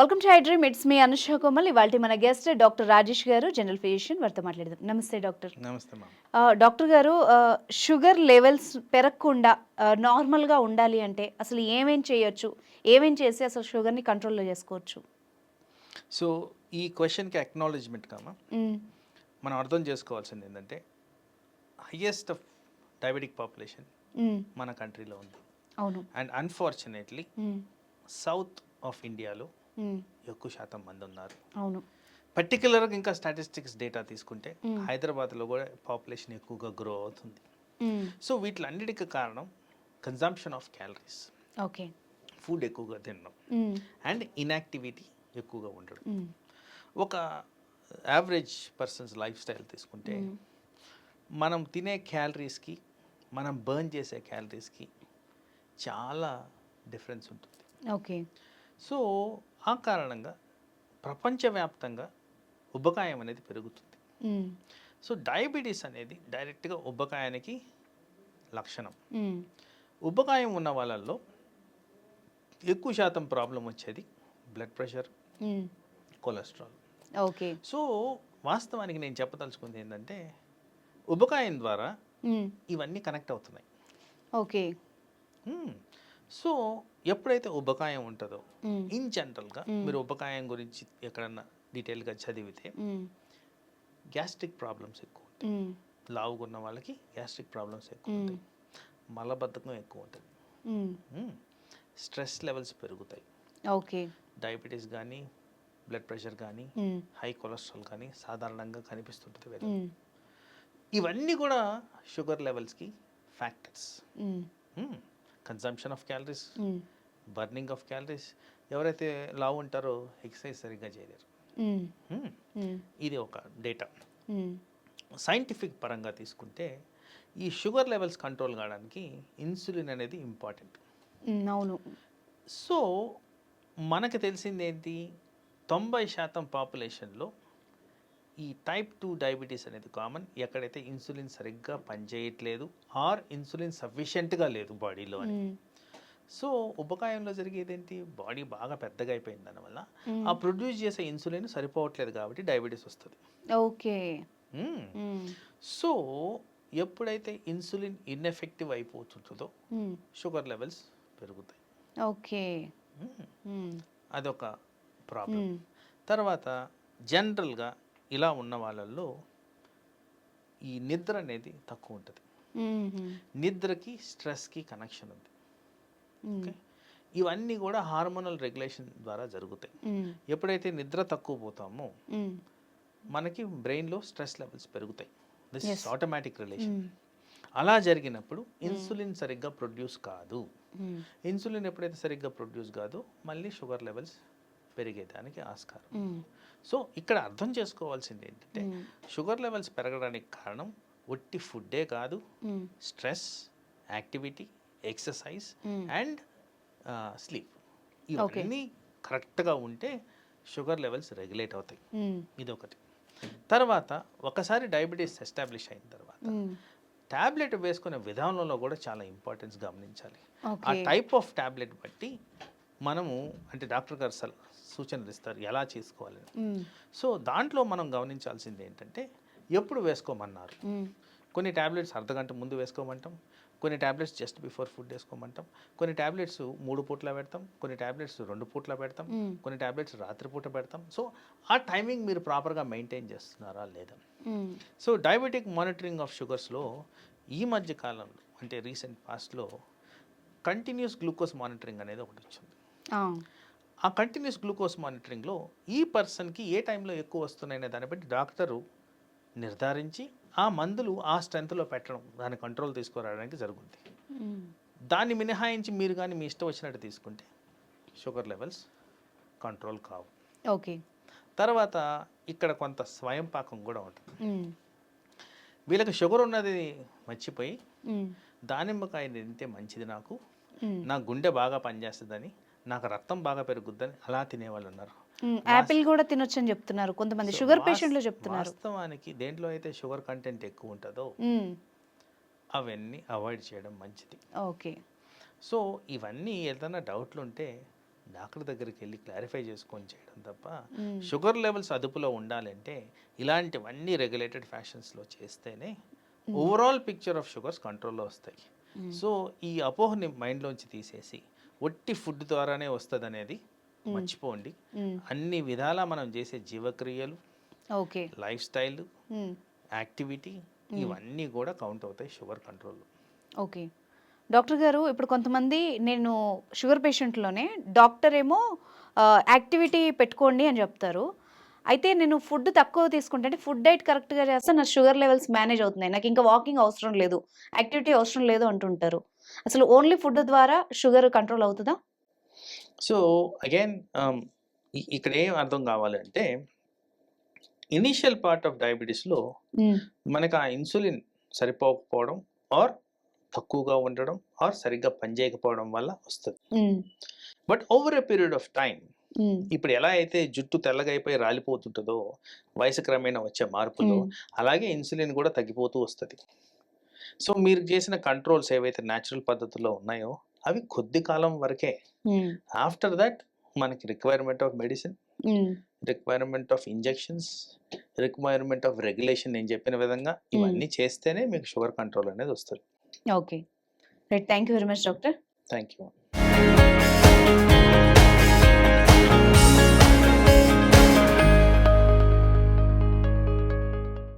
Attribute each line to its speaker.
Speaker 1: Welcome to హైడ్రీమ్ it's me Anusha Komal ఇవాళ మన గెస్ట్ డాక్టర్ రాజేష్ గారు జనరల్ ఫిజిషియన్ వారితో మాట్లాడదాం నమస్తే డాక్టర్
Speaker 2: నమస్తే
Speaker 1: డాక్టర్ గారు షుగర్ లెవెల్స్ పెరగకుండా నార్మల్గా ఉండాలి అంటే అసలు ఏమేం చేయొచ్చు ఏమేం చేసి అసలు షుగర్ని కంట్రోల్లో చేసుకోవచ్చు
Speaker 2: సో ఈ క్వశ్చన్కి అక్నాలెడ్జ్మెంట్ కామా. మనం అర్థం చేసుకోవాల్సింది ఏంటంటే హయ్యెస్ట్ ఆఫ్ డయాబెటిక్ పాపులేషన్. మన కంట్రీలో ఉంది
Speaker 1: అవును
Speaker 2: అండ్ అన్ఫార్చునేట్లీ. సౌత్ ఆఫ్ ఇండియాలో. ఎక్కువ శాతం మంది ఉన్నారు
Speaker 1: అవును
Speaker 2: పర్టికులర్గా ఇంకా స్టాటిస్టిక్స్ డేటా తీసుకుంటే
Speaker 1: Mm.
Speaker 2: హైదరాబాద్లో కూడా పాపులేషన్ ఎక్కువగా గ్రో అవుతుంది. సో వీటిలన్నిటికీ కారణం consumption of calories
Speaker 1: okay
Speaker 2: food ఎక్కువగా తినడం. అండ్ ఇన్యాక్టివిటీ ఎక్కువగా ఉండడం. ఒక యావరేజ్ పర్సన్స్ లైఫ్ స్టైల్ తీసుకుంటే. మనం తినే క్యాలరీస్కి మనం బర్న్ చేసే క్యాలరీస్కి చాలా డిఫరెన్స్ ఉంటుంది
Speaker 1: ఓకే
Speaker 2: సో ఆ కారణంగా ప్రపంచవ్యాప్తంగా ఉబ్బకాయం అనేది పెరుగుతుంది. సో డయాబెటీస్ అనేది డైరెక్ట్గా ఉబ్బకాయానికి లక్షణం. ఉబ్బకాయం ఉన్న వాళ్ళల్లో ఎక్కువ శాతం ప్రాబ్లం వచ్చేది blood pressure. Cholesterol
Speaker 1: okay
Speaker 2: so వాస్తవానికి నేను చెప్పదలుచుకుంది ఏంటంటే ఉబకాయం ద్వారా. ఇవన్నీ కనెక్ట్ అవుతున్నాయి
Speaker 1: ఓకే.
Speaker 2: సో ఎప్పుడైతే ఉబకాయం ఉంటుందో. ఇన్ జనరల్గా. మీరు ఉబకాయం గురించి ఎక్కడన్నా డీటెయిల్గా చదివితే. గ్యాస్ట్రిక్ ప్రాబ్లమ్స్ ఎక్కువ ఉంటాయి
Speaker 1: మ్మ్.
Speaker 2: లావుగా ఉన్న వాళ్ళకి గ్యాస్ట్రిక్ ప్రాబ్లమ్స్ ఎక్కువ. ఉంటాయి మలబద్ధకం ఎక్కువ ఉంటుంది. స్ట్రెస్ లెవెల్స్ పెరుగుతాయి
Speaker 1: ఓకే
Speaker 2: డయాబెటీస్ కానీ బ్లడ్ ప్రెషర్ కానీ. హై కొలెస్ట్రాల్ కానీ సాధారణంగా కనిపిస్తుంటుంది. ఇవన్నీ కూడా sugar లెవెల్స్కి factors. Consumption of calories. Burning of calories ఎవరైతే లావు ఉంటారో ఎక్సర్సైజ్ సరిగ్గా చేయలేరు
Speaker 1: మ్మ్.
Speaker 2: Hmm.
Speaker 1: మ్మ్.
Speaker 2: ఇది ఒక డేటా. సైంటిఫిక్ పరంగా తీసుకుంటే ఈ షుగర్ లెవెల్స్ కంట్రోల్ కావడానికి ఇన్సులిన్ అనేది ఇంపార్టెంట్.
Speaker 1: అవును
Speaker 2: సో మనకు తెలిసింది ఏంటి తొంభై శాతం పాపులేషన్లో ఈ టైప్ టూ డయాబెటీస్ అనేది కామన్ ఎక్కడైతే ఇన్సులిన్ సరిగ్గా పనిచేయట్లేదు ఆర్ ఇన్సులిన్ సఫిషియెంట్గా లేదు బాడీలో అని. సో ఉపకాయంలో జరిగేది ఏంటి బాడీ బాగా పెద్దగా అయిపోయింది దానివల్ల. ఆ ప్రొడ్యూస్ చేసే ఇన్సులిన్ సరిపోవట్లేదు కాబట్టి డయాబెటీస్ వస్తుంది
Speaker 1: ఓకే.
Speaker 2: సో ఎప్పుడైతే ఇన్సులిన్ ఇన్ఎఫెక్టివ్ అయిపోతుంటుందో. షుగర్ లెవెల్స్ పెరుగుతాయి
Speaker 1: ఓకే.
Speaker 2: అదొక ప్రాబ్లం. తర్వాత జనరల్గా ఇలా ఉన్న వాళ్ళల్లో ఈ నిద్ర అనేది తక్కువ ఉంటుంది. నిద్రకి స్ట్రెస్కి కనెక్షన్ ఉంది. ఓకే ఇవన్నీ కూడా హార్మోనల్ రెగ్యులేషన్ ద్వారా జరుగుతాయి. ఎప్పుడైతే నిద్ర తక్కువ పోతామో. మనకి బ్రెయిన్లో స్ట్రెస్ లెవెల్స్ పెరుగుతాయి దిస్. Is automatic relation. అలా జరిగినప్పుడు ఇన్సులిన్ సరిగ్గా ప్రొడ్యూస్ కాదు. ఇన్సులిన్ ఎప్పుడైతే సరిగ్గా ప్రొడ్యూస్ కాదు మళ్ళీ షుగర్ లెవెల్స్ పెరిగేదానికి ఆస్కారం. సో ఇక్కడ అర్థం చేసుకోవాల్సింది ఏంటంటే. షుగర్ లెవెల్స్ పెరగడానికి కారణం ఒట్టి ఫుడ్డే కాదు. Stress activity exercise. And sleep ఇవన్నీ కరెక్ట్గా ఉంటే షుగర్ లెవెల్స్ రెగ్యులేట్ అవుతాయి
Speaker 1: మ్మ్.
Speaker 2: ఇది ఒకటి తర్వాత ఒకసారి డయాబెటీస్ ఎస్టాబ్లిష్ అయిన తర్వాత. ట్యాబ్లెట్ వేసుకునే విధానంలో కూడా చాలా ఇంపార్టెన్స్ గమనించాలి ఆ టైప్ ఆఫ్ ట్యాబ్లెట్ బట్టి మనము అంటే డాక్టర్ గారు సల సూచనలు ఇస్తారు ఎలా చేసుకోవాలని. సో దాంట్లో మనం గమనించాల్సింది ఏంటంటే ఎప్పుడు వేసుకోమన్నారు. కొన్ని ట్యాబ్లెట్స్ అర్ధగంట ముందు వేసుకోమంటాం కొన్ని ట్యాబ్లెట్స్ జస్ట్ బిఫోర్ ఫుడ్ వేసుకోమంటాం కొన్ని ట్యాబ్లెట్స్ మూడు పూట్ల పెడతాం కొన్ని ట్యాబ్లెట్స్ రెండు పూట్ల పెడతాం. కొన్ని ట్యాబ్లెట్స్ రాత్రిపూట పెడతాం సో ఆ టైమింగ్ మీరు ప్రాపర్గా మెయింటైన్ చేస్తున్నారా లేదా. సో డయాబెటిక్ మానిటరింగ్ ఆఫ్ షుగర్స్లో ఈ మధ్య కాలంలో అంటే రీసెంట్ పాస్ట్లో కంటిన్యూస్ గ్లూకోజ్ మానిటరింగ్ అనేది ఒకటి వచ్చింది
Speaker 1: ఆ.
Speaker 2: కంటిన్యూస్ గ్లూకోజ్ మానిటరింగ్లో ఈ పర్సన్కి ఏ టైంలో ఎక్కువ వస్తున్నాయనే దాన్ని బట్టి డాక్టరు నిర్ధారించి ఆ మందులు ఆ స్ట్రెంత్లో పెట్టడం దాని కంట్రోల్ తీసుకురావడానికి జరుగుతుంది. దాన్ని మినహాయించి మీరు కానీ మీ ఇష్టం వచ్చినట్టు తీసుకుంటే షుగర్ లెవెల్స్ కంట్రోల్ కావు
Speaker 1: ఓకే
Speaker 2: తర్వాత ఇక్కడ కొంత స్వయం పాకం కూడా ఉంటుంది. వీళ్ళకి షుగర్ ఉన్నది మర్చిపోయి
Speaker 1: మ్మ్.
Speaker 2: దానిమ్మకాయ తింటే మంచిది నాకు. నా గుండె బాగా పనిచేస్తుందని నాకు రక్తం బాగా పెరుగుద్దని అలా తినేవాళ్ళు ఉన్నారు.
Speaker 1: యాపిల్ కూడా తినొచ్చు అని చెప్తున్నారు కొంతమంది షుగర్ పేషెంట్లు చెప్తున్నారు
Speaker 2: వాస్తవానికి దేంట్లో అయితే షుగర్ కంటెంట్ ఎక్కువ ఉంటుందో. అవన్నీ అవాయిడ్ చేయడం మంచిది
Speaker 1: ఓకే
Speaker 2: సో ఇవన్నీ ఏదైనా డౌట్లు ఉంటే డాక్టర్ దగ్గరికి వెళ్ళి క్లారిఫై చేసుకొని చేయడం తప్ప. షుగర్ లెవెల్స్ అదుపులో ఉండాలంటే ఇలాంటివన్నీ రెగ్యులేటెడ్ ఫ్యాషన్స్లో చేస్తేనే ఓవరాల్ పిక్చర్ ఆఫ్ షుగర్స్ కంట్రోల్లో వస్తాయి. సో ఈ అపోహని మైండ్లోంచి తీసేసి ఒట్టి ఫుడ్ ద్వారానే వస్తుంది అనేది మర్చిపోండి. అన్ని విధాలా మనం చేసే జీవక్రియలు
Speaker 1: ఓకే.
Speaker 2: Life style. యాక్టివిటీ ఇవన్నీ కూడా కౌంట్ అవుతాయి షుగర్ కంట్రోల్లో.
Speaker 1: ఓకే. డాక్టర్ గారు ఇప్పుడు కొంతమంది నేను షుగర్ పేషెంట్లోనే డాక్టర్ ఏమో యాక్టివిటీ పెట్టుకోండి అని చెప్తారు. అయితే నేను ఫుడ్ తక్కువ తీసుకుంటే ఫుడ్ డైట్ కరెక్ట్గా చేస్తే నా షుగర్ లెవెల్స్ మేనేజ్ అవుతున్నాయి. నాకు ఇంకా వాకింగ్ అవసరం లేదు యాక్టివిటీ అవసరం లేదు అంటుంటారు. అసలు ఓన్లీ ఫుడ్ ద్వారా షుగర్ కంట్రోల్ అవుతుందా?
Speaker 2: సో అగైన్ ఇక్కడ ఏం అర్థం కావాలంటే ఇనీషియల్ పార్ట్ ఆఫ్ డయాబెటీస్లో మనకు ఆ ఇన్సులిన్ సరిపోకపోవడం ఆర్ తక్కువగా ఉండడం ఆర్ సరిగ్గా పనిచేయకపోవడం వల్ల వస్తుంది. But over a period of time ఇప్పుడు ఎలా అయితే జుట్టు తెల్లగా అయిపోయి రాలిపోతుంటుందో వయసు క్రమేణా వచ్చే మార్పులు అలాగే ఇన్సులిన్ కూడా తగ్గిపోతూ వస్తుంది. సో మీరు చేసిన కంట్రోల్స్ ఏవైతే న్యాచురల్ పద్ధతుల్లో ఉన్నాయో అవి కొద్ది కాలం వరకే. ఆఫ్టర్ దట్ మనకి requirement of medicine requirement of injections requirement of regulation నేను చెప్పిన విధంగా ఇవన్నీ చేస్తేనే మీకు షుగర్ కంట్రోల్ అనేది వస్తుంది.
Speaker 1: Okay. Right. Thank you very much doctor.
Speaker 2: Thank you